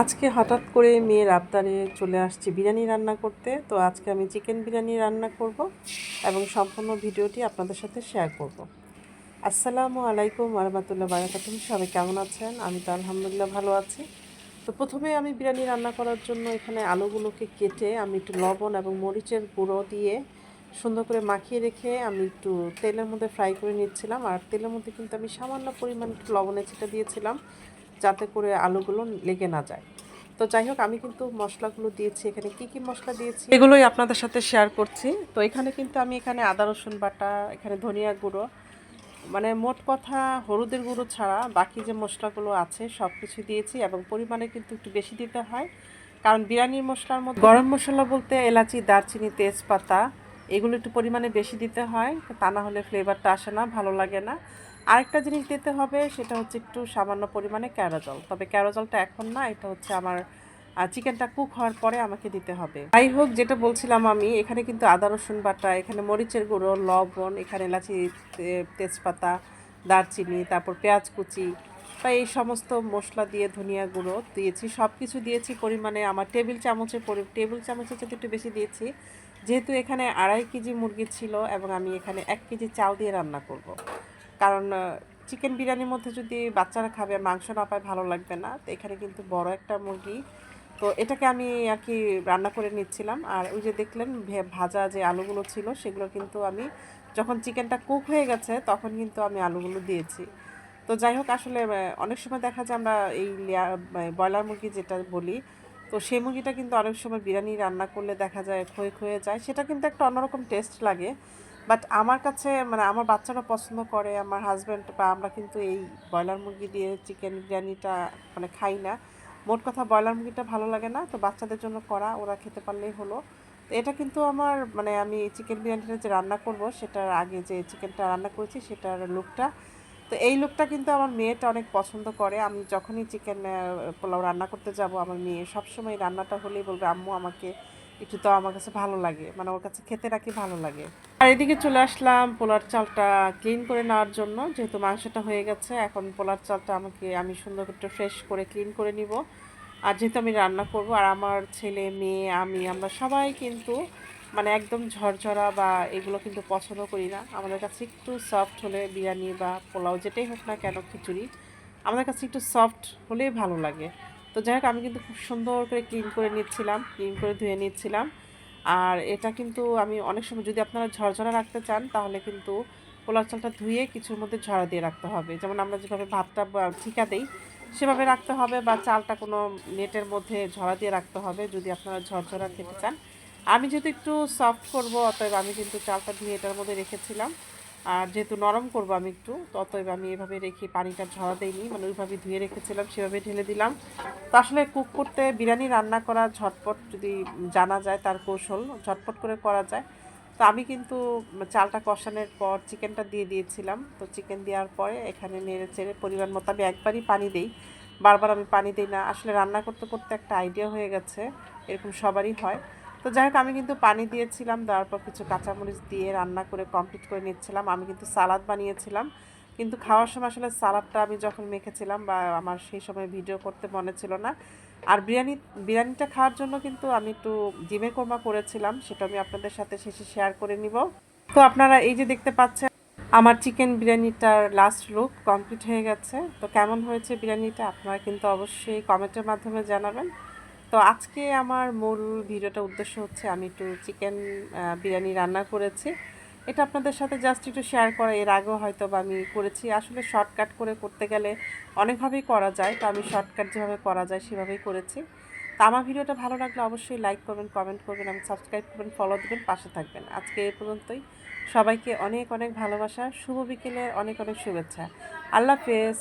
আজকে হঠাৎ করে মেয়ের আবদারে চলে আসছি বিরিয়ানি রান্না করতে। তো আজকে আমি চিকেন বিরিয়ানি রান্না করব এবং সম্পূর্ণ ভিডিওটি আপনাদের সাথে শেয়ার করব। আসসালামু আলাইকুম আরহামতুল্লাহ বারাকাতুম সবাই কেমন আছেন? আমি তো আলহামদুলিল্লাহ ভালো আছি। তো প্রথমে আমি বিরিয়ানি রান্না করার জন্য এখানে আলুগুলোকে কেটে আমি একটু লবণ এবং মরিচের গুঁড়ো দিয়ে সুন্দর করে মাখিয়ে রেখে আমি একটু তেলের মধ্যে ফ্রাই করে নিচ্ছিলাম। আর তেলের মধ্যে কিন্তু আমি সামান্য পরিমাণ একটু লবণের ছিটা দিয়েছিলাম। যাতে করে আলুগুলো লেগে না যায়। তো যাই হোক আমি কিন্তু মশলাগুলো দিয়েছি। এখানে কি কি মশলা দিয়েছি? এগুলোই আপনাদের সাথে শেয়ার করছি। তো এখানে কিন্তু আমি এখানে আদা, রসুন বাটা, এখানে ধনিয়া গুঁড়ো। মানে মোট কথা হলুদের গুঁড়ো ছাড়া বাকি যে মশলাগুলো আছে সব কিছু দিয়েছি এবং পরিমাণে কিন্তু একটু বেশি দিতে হয়। কারণ বিরিয়ানির মশলার মধ্যে গরম মশলা বলতে এলাচি, দারচিনি, তেজপাতা, এগুলো একটু পরিমাণে বেশি দিতে হয়। তা না হলে ফ্লেভারটা আসে না, ভালো লাগে না। আরেকটা জিনিস দিতে হবে, সেটা হচ্ছে একটু সামান্য পরিমাণে ক্যারোজল। তবে ক্যারোজলটা এখন না, এটা হচ্ছে আমার চিকেনটা কুক হওয়ার পরে আমাকে দিতে হবে। যাই হোক, যেটা বলছিলাম আমি, এখানে কিন্তু আদা, রসুন বাটা, এখানে মরিচের গুঁড়ো, লবণ, এখানে এলাচি তেজপাতা, দারচিনি, তারপর পেঁয়াজ কুচি বা এই সমস্ত মশলা দিয়ে ধনিয়া গুঁড়ো দিয়েছি। সব কিছু দিয়েছি পরিমাণে আমার টেবিল চামচের পরি, টেবিল চামচের চেয়ে একটু বেশি দিয়েছি, যেহেতু এখানে আড়াই কেজি মুরগি ছিল এবং আমি এখানে এক কেজি চাল দিয়ে রান্না করব। কারণ চিকেন বিরিয়ানির মধ্যে যদি বাচ্চারা খাবে মাংস না পায়, ভালো লাগবে না। তো এখানে কিন্তু বড় একটা মুরগি। তো এটাকে আমি আর কি রান্না করে নিচ্ছিলাম। আর ওই যে দেখলেন ভাজা যে আলুগুলো ছিল, সেগুলো কিন্তু আমি যখন চিকেনটা কুক হয়ে গেছে, তখন কিন্তু আমি আলুগুলো দিয়েছি। তো যাই হোক, আসলে অনেক সময় দেখা যায় আমরা এই ব্রয়লার মুরগি যেটা বলি, তো সেই মুরগিটা কিন্তু অনেক সময় বিরিয়ানি রান্না করলে দেখা যায় ক্ষয়ে ক্ষয়ে যায়। সেটা কিন্তু একটা অন্যরকম টেস্ট লাগে। বাট আমার কাছে মানে আমার বাচ্চারা পছন্দ করে, আমার হাজব্যান্ড বা আমরা কিন্তু এই ব্রয়লার মুরগি দিয়ে চিকেন বিরিয়ানিটা মানে খাই না। মোট কথা ব্রয়লার মুরগিটা ভালো লাগে না, তো বাচ্চাদের জন্য করা ওরা খেতে পারলেই হলো। তো এটা কিন্তু আমার মানে আমি চিকেন বিরিয়ানিটা যে রান্না করব, সেটার আগে যে চিকেনটা রান্না করেছি, সেটার লুকটা তো এই লুকটা কিন্তু আমার মেয়েটা অনেক পছন্দ করে। আমি যখনই চিকেন পোলাও রান্না করতে যাব, আমার মেয়ে সবসময় রান্নাটা হলেই বলবে, আম্মু, আমাকে একটু তো আমার কাছে ভালো লাগে। মানে ওর কাছে খেতে রাখি ভালো লাগে। আর এদিকে চলে আসলাম পোলার চালটা ক্লিন করে নেওয়ার জন্য। যেহেতু মাংসটা হয়ে গেছে, এখন পোলার চালটা আমাকে আমি সুন্দর করে ফ্রেশ করে ক্লিন করে নিব। আর যেহেতু আমি রান্না করব, আর আমার ছেলে, মেয়ে, আমি, আমরা সবাই কিন্তু মানে একদম ঝরঝরা বা এগুলো কিন্তু পছন্দ করি না। আমাদের কাছে একটু সফট হলে বিরিয়ানি বা পোলাও যেটাই হোক না কেন খিচুড়ি, আমাদের কাছে একটু সফট হলেই ভালো লাগে। তো যাই হোক, আমি কিন্তু খুব সুন্দর করে ক্লিন করে নিচ্ছিলাম, ক্লিন করে ধুয়ে নিচ্ছিলাম। আর এটা কিন্তু আমি অনেক সময় যদি আপনারা ঝরঝরা রাখতে চান, তাহলে কিন্তু পোলার চালটা ধুয়ে কিছুর মধ্যে ঝরা দিয়ে রাখতে হবে। যেমন আমরা যেভাবে ভাতটা ঠিকা দিই, সেভাবে রাখতে হবে বা চালটা কোনো নেটের মধ্যে ঝরা দিয়ে রাখতে হবে যদি আপনারা ঝরঝরা খেতে চান। আমি যেহেতু একটু সফট করব, অতএব আমি কিন্তু চালটা ধুয়ে এটার মধ্যে রেখেছিলাম। আর যেহেতু নরম করব আমি একটু, তো অতএব আমি এভাবে রেখে পানিটা ঝরা দেইনি মানে ওইভাবে ধুয়ে রেখেছিলাম, সেভাবে ঢেলে দিলাম। তো আসলে কুক করতে বিরিয়ানি রান্না করা ঝটপট যদি জানা যায় তার কৌশল, ঝটপট করে করা যায়। তো আমি কিন্তু চালটা কষানোর পর চিকেনটা দিয়ে দিয়েছিলাম, তো চিকেন দেওয়ার পরে এখানে নেড়ে চেড়ে পরিমাণ মতো আমি একবারই পানি দিই। বারবার আমি পানি দিই না, আসলে রান্না করতে করতে একটা আইডিয়া হয়ে গেছে, এরকম সবারই হয়। তো যাই হোক, আমি কিন্তু পানি দিয়েছিলাম, দেওয়ার পর কিছু কাঁচামরিচ দিয়ে রান্না করে কমপ্লিট করে নিচ্ছিলাম। আমি কিন্তু সালাদ বানিয়েছিলাম, কিন্তু খাওয়ার সময় আসলে সালাদটা আমি যখন মেখেছিলাম বা আমার সেই সময় ভিডিও করতে মনে ছিল না। আর বিরিয়ানি, বিরিয়ানিটা খাওয়ার জন্য কিন্তু আমি একটু ডিমের কোরমা করেছিলাম, সেটা আমি আপনাদের সাথে শেষে শেয়ার করে নিব। তো আপনারা এই যে দেখতে পাচ্ছেন, আমার চিকেন বিরিয়ানিটার লাস্ট লুক কমপ্লিট হয়ে গেছে। তো কেমন হয়েছে বিরিয়ানিটা, আপনারা কিন্তু অবশ্যই কমেন্টের মাধ্যমে জানাবেন। তো আজকে আমার মূল ভিডিওটা উদ্দেশ্য হচ্ছে আমি একটু চিকেন বিরিয়ানি রান্না করেছি। এটা আপনাদের সাথে জাস্ট একটু শেয়ার করা, এর আগেও হয়তো বা আমি করেছি। আসলে শর্টকাট করে করতে গেলে অনেকভাবেই করা যায়, তো আমি শর্টকাট যেভাবে করা যায় সেভাবেই করেছি। তো আমার ভিডিওটা ভালো লাগলে অবশ্যই লাইক করবেন কমেন্ট করবেন, এবং সাবস্ক্রাইব করবেন ফলো দেবেন, পাশে থাকবেন। আজকে এ পর্যন্তই। সবাইকে অনেক অনেক ভালোবাসা, শুভ বিকেলের অনেক অনেক শুভেচ্ছা। আল্লাহ হাফেজ।